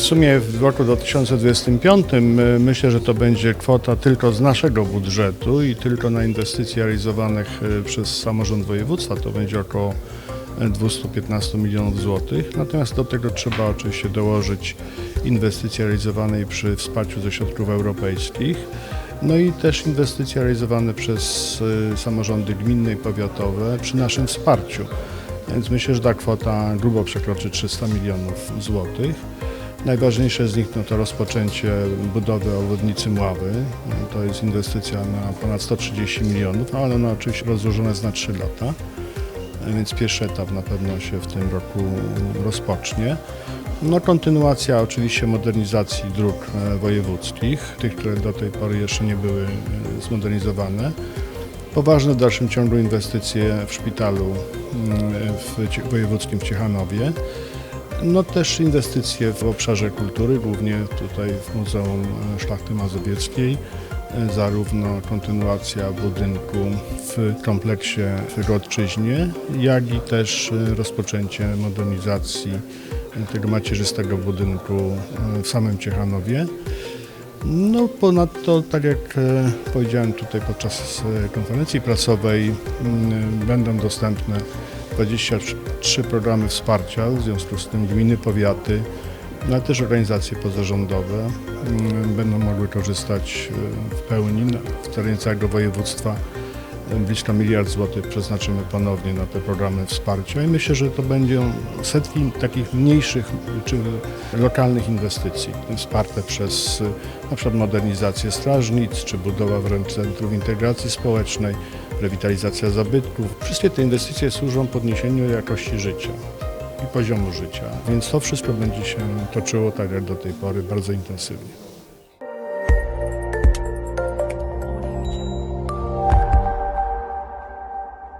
sumie w roku 2025 y, myślę, że to będzie kwota tylko z naszego budżetu i tylko na inwestycje realizowanych y, przez samorząd województwa to będzie około 215 milionów złotych. Natomiast do tego trzeba oczywiście dołożyć inwestycje realizowane przy wsparciu ze środków europejskich. No i też inwestycje realizowane przez samorządy gminne i powiatowe przy naszym wsparciu. Więc myślę, że ta kwota grubo przekroczy 300 milionów złotych. Najważniejsze z nich no to rozpoczęcie budowy obwodnicy Mławy. To jest inwestycja na ponad 130 milionów, ale ona oczywiście rozłożona jest na 3 lata. Więc pierwszy etap na pewno się w tym roku rozpocznie. No kontynuacja oczywiście modernizacji dróg e, wojewódzkich, tych, które do tej pory jeszcze nie były e, zmodernizowane. Poważne w dalszym ciągu inwestycje w szpitalu mm, w wojewódzkim w Ciechanowie. No też inwestycje w obszarze kultury, głównie tutaj w Muzeum e, Szlachty Mazowieckiej. E, Zarówno kontynuacja budynku w kompleksie w Rodczyźnie, jak i też e, rozpoczęcie modernizacji tego macierzystego budynku w samym Ciechanowie. No ponadto, tak jak powiedziałem tutaj podczas konferencji prasowej, będą dostępne 23 programy wsparcia, w związku z tym gminy, powiaty, no ale też organizacje pozarządowe m, będą mogły korzystać e, w pełni w terenie całego województwa. Blisko miliard złotych przeznaczymy ponownie na te programy wsparcia i myślę, że to będą setki takich mniejszych czy lokalnych inwestycji wsparte przez e, na przykład modernizację strażnic, czy budowa wręcz centrów integracji społecznej, rewitalizacja zabytków. Wszystkie te inwestycje służą podniesieniu jakości życia i poziomu życia, więc to wszystko będzie się toczyło tak jak do tej pory bardzo intensywnie.